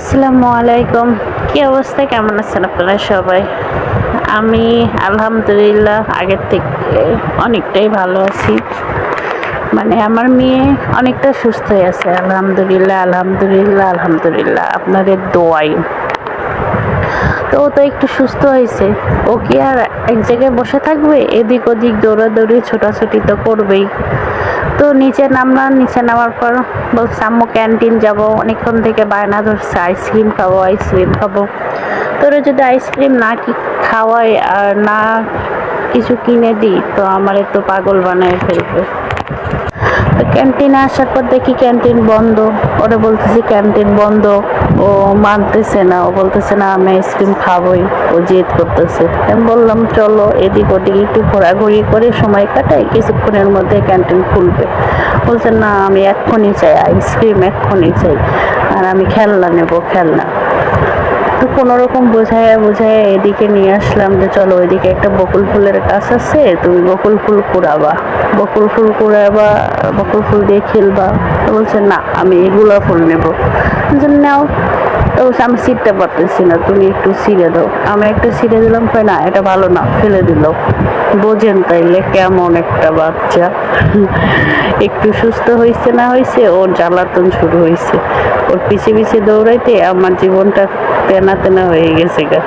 আসসালামু আলাইকুম। কি অবস্থা? কেমন আছেন আপনারা সবাই? আমি আলহামদুলিল্লাহ আগের থেকে অনেকটাই ভালো আছি। মানে আমার মেয়ে অনেকটা সুস্থ আছে। আলহামদুলিল্লাহ আলহামদুলিল্লাহ আলহামদুলিল্লাহ। আপনাদের দোয়াই। তো ও তো একটু সুস্থ হয়েছে। ও কি আর এক জায়গায় বসে থাকবে? এদিক ওদিক দৌড়াদৌড়ি, ছোটাছুটি তো করবেই। তো নিচে নামলাম, নিচে নামার পর বলছে, আম্মু ক্যান্টিন যাব। অনেকক্ষণ থেকে বায়না ধরছে, আইসক্রিম খাব আইসক্রিম খাব। তোরা যদি আইসক্রিম না কি খাওয়াই আর না কিছু কিনে দিই, তো আমারে তো পাগল বানায় ফেলবে। তো ক্যান্টিনে আসার পর দেখি ক্যান্টিন বন্ধ। ওরা বলতেছি ক্যান্টিন বন্ধ। ও মানতেছে না, ও বলতেছে, না, আমি আইসক্রিম খাবোই। ও জেদ করতেছে। আমি বললাম, চলো, এদিক ওদিক একটু ঘোরাঘুরি করে সময় কাটাই, কিছুক্ষণের মধ্যে ক্যান্টিন খুলবে। বলছে, না, আমি এক্ষুনি চাই, আইসক্রিম এক্ষুনি চাই। আর আমি খেলনা নেব, খেলনা। তো কোনো রকম বোঝায় বোঝায় এদিকে নিয়ে আসলাম যে, চলো ওইদিকে একটা বকুল ফুলের গাছ আছে, তুমি বকুল ফুল কুড়াবা। বকুল ফুল কুড়াবা বকুল ফুল দিয়ে খেলবা। বলছে, না, আমি এগুলো ফুল নেব। নাও। বলছে, আমি ছিঁড়তে পারতেছি না তুমি একটু ছিঁড়ে দাও। আমি একটু ছিঁড়ে দিলাম কই না এটা ভালো না ফেলে দিল। বোঝেন তাইলে কেমন একটা বাচ্চা। একটু সুস্থ হয়েছে না হয়েছে ওর জ্বালাতন শুরু হয়েছে ওর পিছে পিছে দৌড়াইতে আমার জীবনটা তেনা তেনা হয়ে গেছে গা।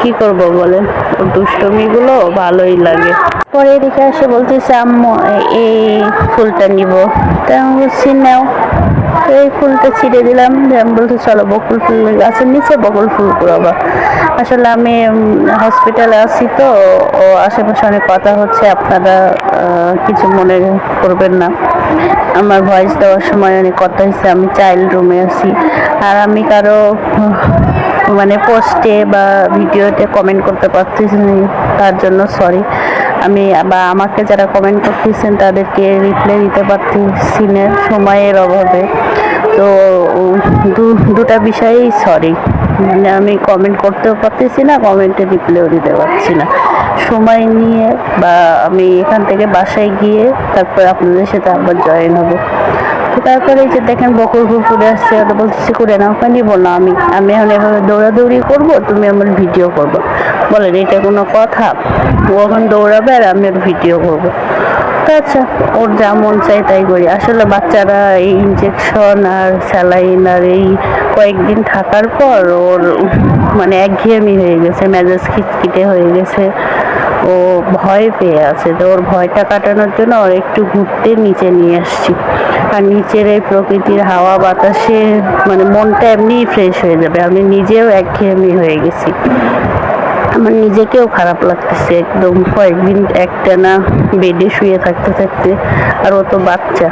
কি করব বলেন? দুষ্টমিগুলো ভালোই লাগে। পরে এদিকে এসে বলতেছে আম্মু এই ফুলটা নিব। তা আমি বলছি নাও। এই ফুলটা ছিঁড়ে দিলাম। আমি বলতে চলো বকুল ফুল গাছের নিচে বকুল ফুল কুড়াবা। আসলে আমি হসপিটালে আছি তো, ও আশেপাশে অনেক কথা হচ্ছে, আপনারা কিছু মনে করবেন না। আমার ভয়েস দেওয়ার সময় অনেক কথা হয়েছে, আমি চাইল্ড রুমে আছি। আর আমি কারও মানে পোস্টে বা ভিডিওতে কমেন্ট করতে পারতেছি তার জন্য সরি আমি, বা আমাকে যারা কমেন্ট করতেছেন, তাদেরকে রিপ্লাই দিতে পারতেছি না, সময়ের অভাবে। তো দুটা বিষয়েই সরি মানে আমি কমেন্ট করতেও পারতেছি না কমেন্টে রিপ্লাইও দিতে পারছি না। সময় নিয়ে বা আমি এখান থেকে বাসায় গিয়ে তারপর আপনাদের সাথে আবার জয়েন হব। তো তারপরে যে দেখেন বকুল ফুল করে আসছে ওটা বলতেছি, করে নাও কেন বললাম আমি আমি এখন এভাবে দৌড়াদৌড়ি করব, তুমি আমার ভিডিও করব। বলেন, এটা কোনো কথা? ও এখন দৌড়াবে আর আমি ভিডিও করব। আচ্ছা ওর যা মন চাই তাই করি। আসলে বাচ্চারা এই ইঞ্জেকশন আর স্যালাইন আর এই কয়েকদিন থাকার পর ওর মানে একঘেয়েমি হয়ে গেছে, মেজাজ খিটখিটে হয়ে গেছে। ও ভয় পেয়ে আছে তো ওর ভয়টা কাটানোর জন্য ওর একটু ঘুরতে নিচে নিয়ে আসছি। আর নিচের এই প্রকৃতির হাওয়া বাতাসে মানে মনটা এমনিই ফ্রেশ হয়ে যাবে। আমি নিজেও একঘেয়েমি হয়ে গেছি। আমার নিজেকেও খারাপ লাগতেছে একদম। কয়েকদিন একটানা বেডে শুয়ে থাকতে থাকতে, আর ও তো বাচ্চা।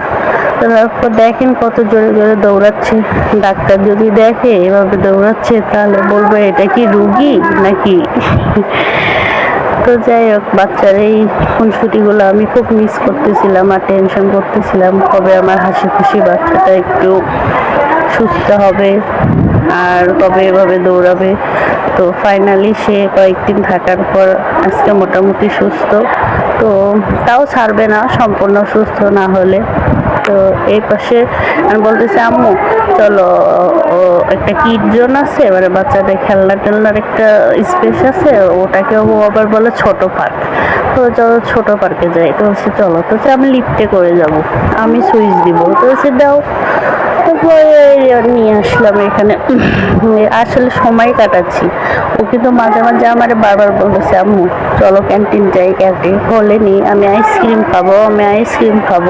তারপর দেখেন কত জোরে জোরে দৌড়াচ্ছে। ডাক্তার যদি দেখে এভাবে দৌড়াচ্ছে, তাহলে বলবে, এটা কি রুগী নাকি? তো যাই হোক, বাচ্চার এই খুনসুটিগুলো আমি খুব মিস করতেছিলাম আর টেনশন করতেছিলাম। কবে আমার হাসি খুশি বাচ্চাটা একটু সুস্থ হবে, আর কবে এভাবে দৌড়াবে। তো ফাইনালি সে কয়েকদিন থাকার পর আজকে মোটামুটি সুস্থ। তো তাও ছাড়বে না, সম্পূর্ণ সুস্থ না হলে। তো এই পাশে আমি বলতেছি, আম্মু, চলো একটা কিট জোন আছে মানে বাচ্চাদের খেলনা টেলনার একটা স্পেস আছে ওটাকে ও আবার বলে ছোট পার্ক তো চলো ছোট পার্কে যাই। তো বলছে, চলো। তো হচ্ছে আমি লিফটে করে যাব। আমি সুইচ দিব। তো হচ্ছে দাও। নিয়ে আসলাম এখানে। আসলে সময় কাটাচ্ছি। ও কিন্তু মাঝে মাঝে আমার বারবার বলতেছে আম্মু, চলো ক্যান্টিন যাই ক্যান্টিন খোলেনি আমি আইসক্রিম খাব, আমি আইসক্রিম খাব।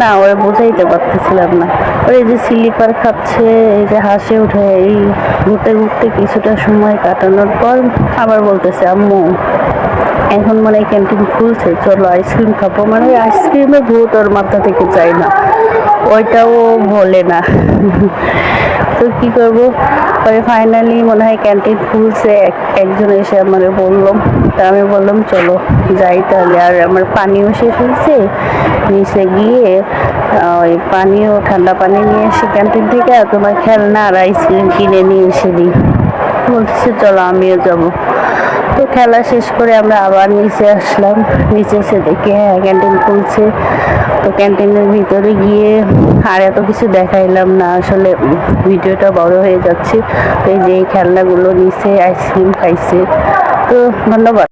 না, ওরা বোঝাইতে পারতেছিলাম না। ওর যে স্লিপার খাচ্ছে, এই যে হাসে উঠে, এই ঘুরতে ঘুরতে কিছুটা সময় কাটানোর পর আবার বলতেছে, আম্মু, এখন মনে হয় ক্যান্টিন খুলছে, চলো আইসক্রিম খাব। মানে আইসক্রিমে ভূত ওর মাথা থেকে চাই না। ওইটাও ভোলে না। তো কি করব? পরে ফাইনালি মনে হয় ক্যান্টিন খুলছে। এক- একজন এসে আমার বলল। তা আমি বললাম, চলো যাই তাহলে। আর আমার পানিও শেষ হয়েছে। নিচে গিয়ে ওই পানিও ঠান্ডা পানি নিয়ে এসে ক্যান্টিন থেকে তোমার খেলনা আর আইসক্রিম কিনে নিয়ে এসে দিই। বলতেছে চলো আমিও যাব। তো খেলা শেষ করে আমরা আবার নিচে আসলাম। নিচে এসে দেখে হ্যাঁ ক্যান্টিন খুলছে। তো ক্যান্টিনের ভিতরে গিয়ে আর এত কিছু দেখাইলাম না। আসলে ভিডিওটা বড় হয়ে যাচ্ছে। তো এই যে খেলনাগুলো নিচে আইসক্রিম খাইছে। তো ধন্যবাদ।